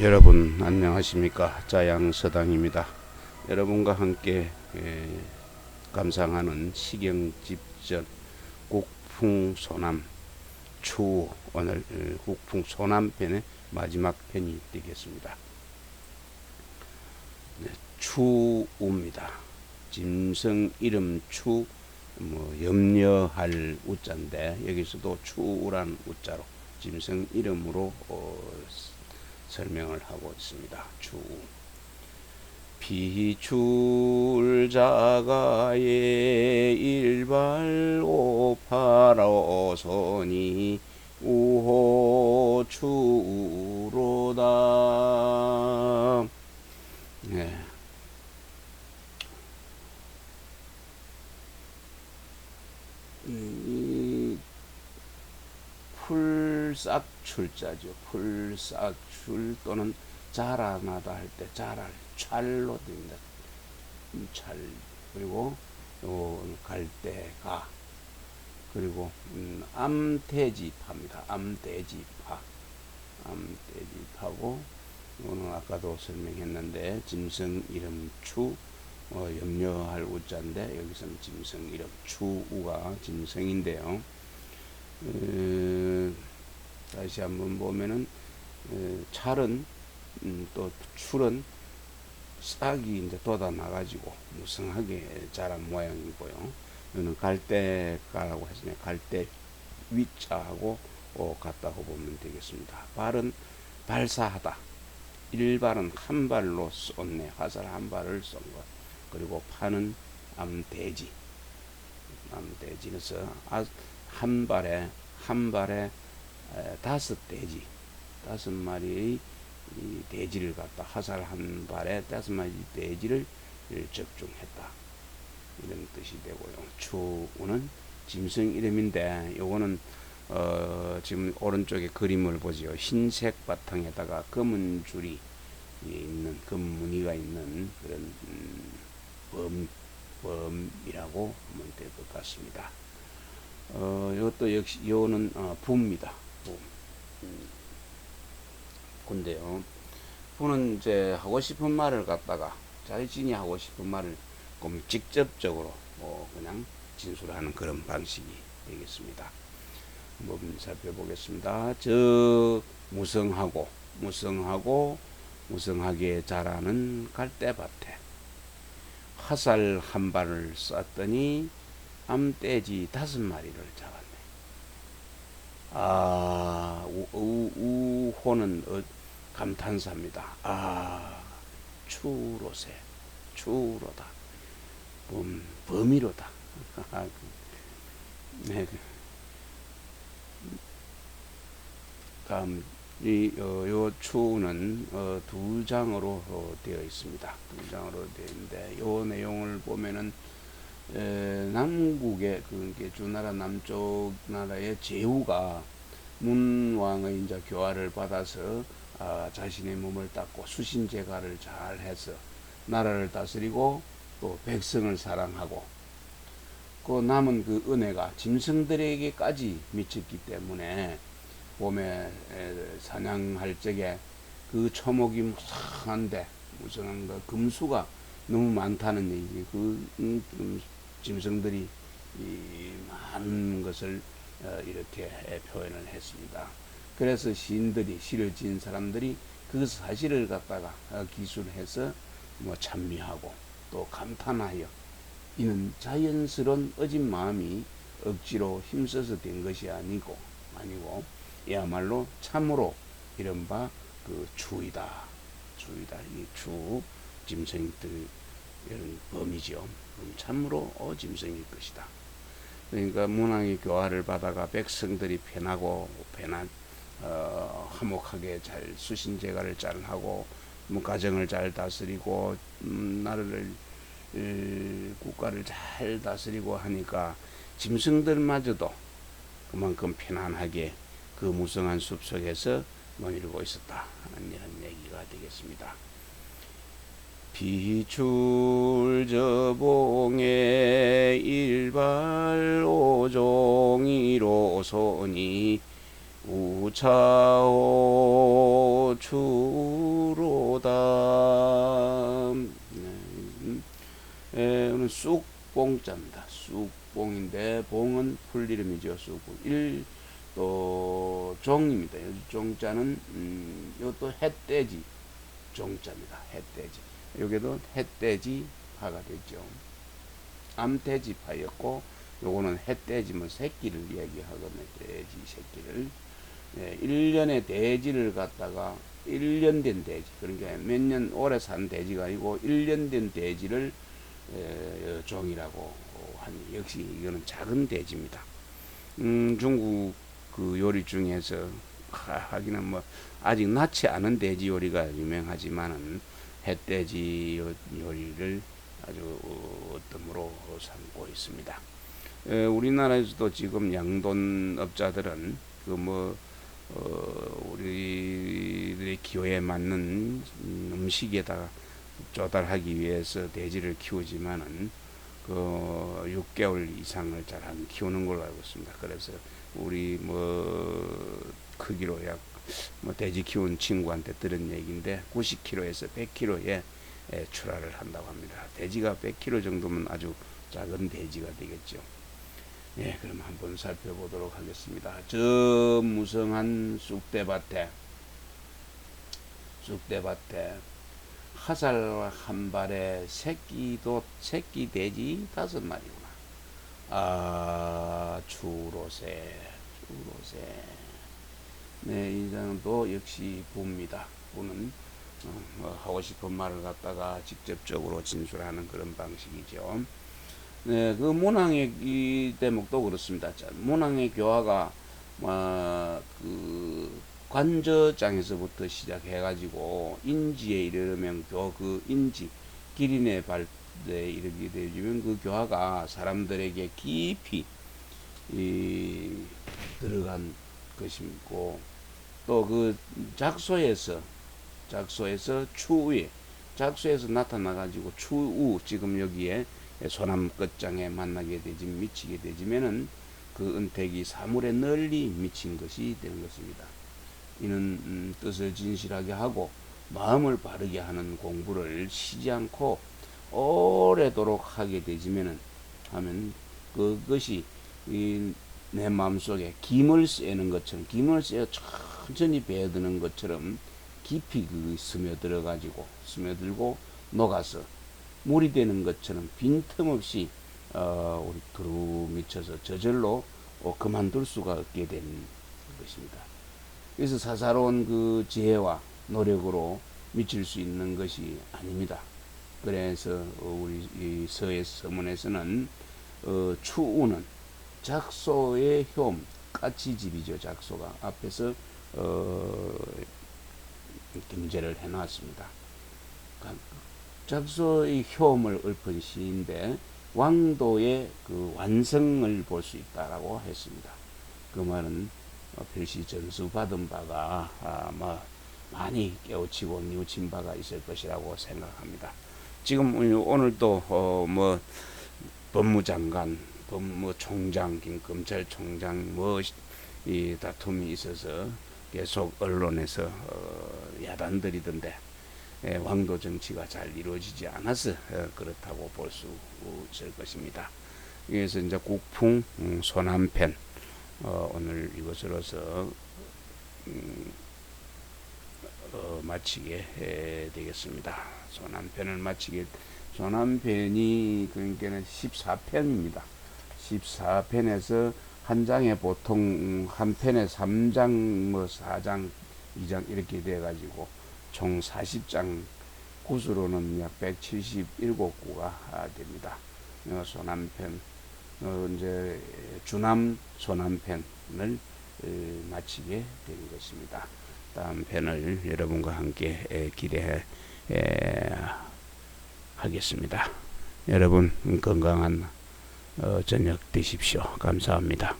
여러분 안녕하십니까? 자양서당입니다. 여러분과 함께 에, 감상하는 시경집전 국풍소남 추 오늘 에, 국풍소남편의 마지막 편이 되겠습니다. 네, 추우입니다. 짐승 이름 추 뭐 염려할 우자인데 여기서도 추우란 우자로 짐승 이름으로 어, 설명을 하고 있습니다. 주 비출자가의 일발 오파로서니 우호추로다. 네. 이 풀싹출자죠. 풀싹출 또는 자라나다 할 때 자랄 찰로 됩니다. 찰 그리고 요 갈대가 그리고 음, 암돼지파입니다. 암돼지파 암돼지파고 이거는 아까도 설명했는데 짐승 이름 추 어, 염려할 우자인데 여기서는 짐승 이름 추우가 짐승인데요. 에, 다시 한번 보면은 에, 찰은 음, 또 출은 싹이 이제 돋아 나가지고 무성하게 자란 모양이고요. 이거는 갈대가라고 했으니 갈대 위자하고 어, 같다고 보면 되겠습니다. 발은 발사하다. 일발은 한 발로 쏜네. 화살 한 발을 쏜 것. 그리고 파는 암돼지. 암돼지. 그래서 아, 한 발에 한 발에 에, 다섯 돼지, 다섯 마리의 이 돼지를 갖다 화살 한 발에 다섯 마리 돼지를 적중했다. 이런 뜻이 되고요. 추우는 짐승 이름인데 요거는 어, 지금 오른쪽에 그림을 보지요. 흰색 바탕에다가 검은 줄이 있는 검 무늬가 있는 그런 음, 범 범이라고 하면 될 것 같습니다. 어, 이것도 역시 요는 어, 부입니다. 부. 음, 근데요. 부는 이제 하고 싶은 말을 갖다가 자신이 하고 싶은 말을 좀 직접적으로 어, 그냥 진술하는 그런 방식이 되겠습니다. 한번 살펴보겠습니다. 저 무성하고 무성하고 무성하게 자라는 갈대밭에 화살 한 발을 쐈더니 암돼지 다섯 마리를 잡았네. 아, 우, 우, 우 호는 어, 감탄사입니다. 아, 추로세, 추로다. 범, 범위로다. 네. 다음, 이, 어, 요 추는 어, 두 장으로 어, 되어 있습니다. 두 장으로 되어 있는데, 요 내용을 보면은 에, 남국의 그 주나라 남쪽 나라의 제후가 문왕의 이제 교화를 받아서 아, 자신의 몸을 닦고 수신제가를 잘 해서 나라를 다스리고 또 백성을 사랑하고 그 남은 그 은혜가 짐승들에게까지 미쳤기 때문에 봄에 사냥할 적에 그 초목이 무성한데 무성한 그 금수가 너무 많다는 얘기. 그 음, 음, 짐승들이 이 많은 것을 어, 이렇게 표현을 했습니다. 그래서 시인들이 시를 지은 사람들이 그 사실을 갖다가 어, 기술해서 뭐 찬미하고 또 감탄하여 이는 자연스러운 어진 마음이 억지로 힘써서 된 것이 아니고 아니고 이야말로 참으로 이른바 그 주이다 주이다 이주 짐승들 이런 범이죠. 참으로 어 짐승일 것이다. 그러니까 문왕의 교화를 받아가 백성들이 편하고 편한 어, 화목하게 잘 수신제가를 잘 하고 뭐 가정을 잘 다스리고 음, 나라를 에, 국가를 잘 다스리고 하니까 짐승들마저도 그만큼 편안하게 그 무성한 숲 속에서 머무르고 있었다 이런 얘기가 되겠습니다. 비출저봉의 일발 오종이로소니 우차오 추 다음 네, 음, 에, 오늘 쑥봉자입니다. 쑥봉인데 봉은 풀이름이죠. 쑥봉. 일, 또 종입니다. 이 종자는 음, 이것도 햇돼지 종자입니다. 햇돼지. 여기도 햇돼지 파가 되죠. 암돼지 파였고 요거는 햇돼지면 새끼를 이야기하거든요. 돼지 새끼를. 네, 1년의 돼지를 갖다가 1년 된 돼지. 그러니까 몇 년 오래 산 돼지가 아니고 1년 된 돼지를 에, 종이라고 하니 역시 이거는 작은 돼지입니다. 음, 중국 그 요리 중에서 하, 하기는 뭐 아직 낳지 않은 돼지 요리가 유명하지만은 햇돼지 요- 요리를 아주 어뜸으로 삼고 있습니다. 에, 우리나라에서도 지금 양돈 업자들은 그 뭐 어, 우리들의 기호에 맞는 음, 음식에다가 조달하기 위해서 돼지를 키우지만은 그 6개월 이상을 잘 안 키우는 걸로 알고 있습니다. 그래서 우리 뭐 크기로 약 뭐 돼지 키운 친구한테 들은 얘기인데 90kg에서 100kg에 출하를 한다고 합니다. 돼지가 100kg 정도면 아주 작은 돼지가 되겠죠. 예, 그럼 한번 살펴보도록 하겠습니다. 저 무성한 쑥대밭에 쑥대밭에 화살 한 발에 새끼도 새끼 돼지 다섯 마리구나. 아 주로새 주로새 네 이 장도 역시 봅니다. 보는 어, 뭐 하고 싶은 말을 갖다가 직접적으로 진술하는 그런 방식이죠. 네, 그 모낭의 이 대목도 그렇습니다. 자, 모낭의 교화가 어, 그 관저장에서부터 시작해가지고 인지에 이르면 교 그 인지 기린의 발에 이르게 되면 그 교화가 사람들에게 깊이 이 들어간 것이고 또 그 작소에서 작소에서 추후에 작소에서 나타나 가지고 추후 지금 여기에 소남 끝장에 만나게 되지 미치게 되지면은 그 은택이 사물에 널리 미친 것이 되는 것입니다. 이는 음, 뜻을 진실하게 하고 마음을 바르게 하는 공부를 쉬지 않고 오래도록 하게 되지면은 하면 그것이 이내 마음속에 김을 쐬는 것처럼 김을 쐬어 천천히 배어드는 것처럼 깊이 그 스며들어 가지고 스며들고 녹아서 물이 되는 것처럼 빈틈없이 어, 우리 두루 미쳐서 저절로 어, 그만둘 수가 없게 된 것입니다. 그래서 사사로운 그 지혜와 노력으로 미칠 수 있는 것이 아닙니다. 그래서 어, 우리 이 서의 서문에서는 어, 추우는 작소의 효험 까치집이죠 작소가 앞에서 어, 등재를 해놨습니다. 그러니까 작소의 효험을 읊은 시인데 왕도의 그 완성을 볼 수 있다라고 했습니다. 그 말은 어, 별시 전수 받은 바가 아, 뭐 많이 깨우치고 뉘우친 바가 있을 것이라고 생각합니다. 지금 오늘도 어, 뭐 법무장관, 법무총장, 검찰총장 뭐 이 다툼이 있어서 계속 언론에서 어, 야단들이던데 예, 왕도 정치가 잘 이루어지지 않아서 어, 그렇다고 볼 수 있을 것입니다. 그래서 이제 국풍 음, 소남편 어, 오늘 이것으로서 음, 어, 마치게 에, 되겠습니다. 소남편을 마치게 소남편이 그러니까는 14편입니다. 14편에서 한 장에 보통 음, 한 편에 3장 뭐 4장 2장 이렇게 돼 가지고 총 40장 구수로는 약 177구가 됩니다. 어, 소남편 어, 이제 주남 소남편을 어, 마치게 된 것입니다. 다음 편을 여러분과 함께 에, 기대해 에, 하겠습니다. 여러분 건강한 어, 저녁 되십시오. 감사합니다.